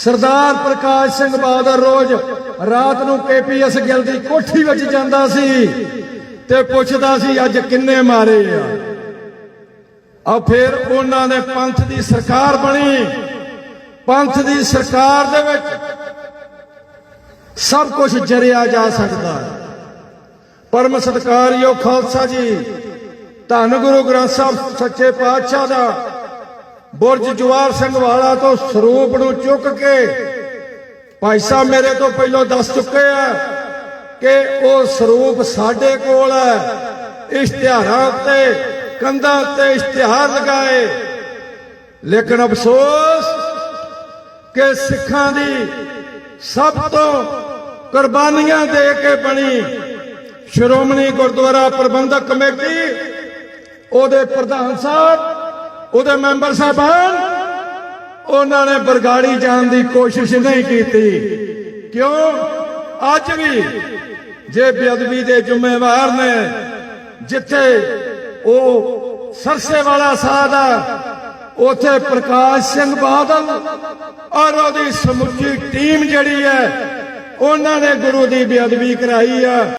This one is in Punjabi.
ਸਰਦਾਰ ਪ੍ਰਕਾਸ਼ ਸਿੰਘ ਬਾਦਲ ਰੋਜ਼ ਰਾਤ ਨੂੰ ਕੇਪੀਐਸ ਗਿੱਲ ਦੀ ਕੋਠੀ ਵਿੱਚ ਜਾਂਦਾ ਸੀ ਤੇ ਪੁੱਛਦਾ ਸੀ, ਅੱਜ ਕਿੰਨੇ ਮਾਰੇ ਆ? ਆ ਫਿਰ ਉਹਨਾਂ ਨੇ ਪੰਥ ਦੀ ਸਰਕਾਰ ਬਣੀ। ਪੰਥ ਦੀ ਸਰਕਾਰ ਦੇ ਵਿੱਚ ਸਭ ਕੁਝ ਜਰਿਆ ਜਾ ਸਕਦਾ ਪਰਮ ਸਤਕਾਰਯੋਗ ਖਾਲਸਾ ਜੀ, ਧੰਨ ਗੁਰੂ ਗ੍ਰੰਥ ਸਾਹਿਬ ਸੱਚੇ ਪਾਤਸ਼ਾਹ ਦਾ ਬੁਰਜ ਜਵਾਰ ਸਿੰਘ ਵਾਲਾ ਤੋਂ ਸਰੂਪ ਨੂੰ ਚੁੱਕ ਕੇ ਭਾਈ ਸਾਹਿਬ ਮੇਰੇ ਤੋਂ ਪਹਿਲਾਂ ਦੱਸ ਚੁੱਕੇ ਆ ਕਿ ਉਹ ਸਰੂਪ ਸਾਡੇ ਕੋਲ ਹੈ ਇਸ਼ਤਿਹਾਰਾਂ ਉੱਤੇ, ਕੰਧਾਂ ਉੱਤੇ ਇਸ਼ਤਿਹਾਰ ਲਗਾਏ। ਲੇਕਿਨ ਅਫਸੋਸ ਕਿ ਸਿੱਖਾਂ ਦੀ ਸਭ ਤੋਂ ਕੁਰਬਾਨੀਆਂ ਦੇ ਕੇ ਬਣੀ ਸ਼੍ਰੋਮਣੀ ਗੁਰਦੁਆਰਾ ਪ੍ਰਬੰਧਕ ਕਮੇਟੀ, ਉਹਦੇ ਪ੍ਰਧਾਨ ਸਾਹਿਬ ਉਹਦੇ ਮੈਂਬਰ ਸਾਹਿਬਾਨ, ਉਹਨਾਂ ਨੇ ਬਰਗਾੜੀ ਜਾਣ ਦੀ ਕੋਸ਼ਿਸ਼ ਨਹੀਂ ਕੀਤੀ। ਕਿਉਂ? ਅੱਜ ਵੀ ਜੇ ਬੇਅਦਬੀ ਦੇ ਜ਼ਿੰਮੇਵਾਰ ਨੇ, ਜਿੱਥੇ ਉਹ ਸਰਸੇ ਵਾਲਾ ਸਾਧ ਆ, ਉਥੇ ਪ੍ਰਕਾਸ਼ ਸਿੰਘ ਬਾਦਲ ਔਰ ਉਹਦੀ ਸਮੁੱਚੀ ਟੀਮ ਜਿਹੜੀ ਹੈ, ਉਹਨਾਂ ਨੇ ਗੁਰੂ ਦੀ ਬੇਅਦਬੀ ਕਰਾਈ ਆ।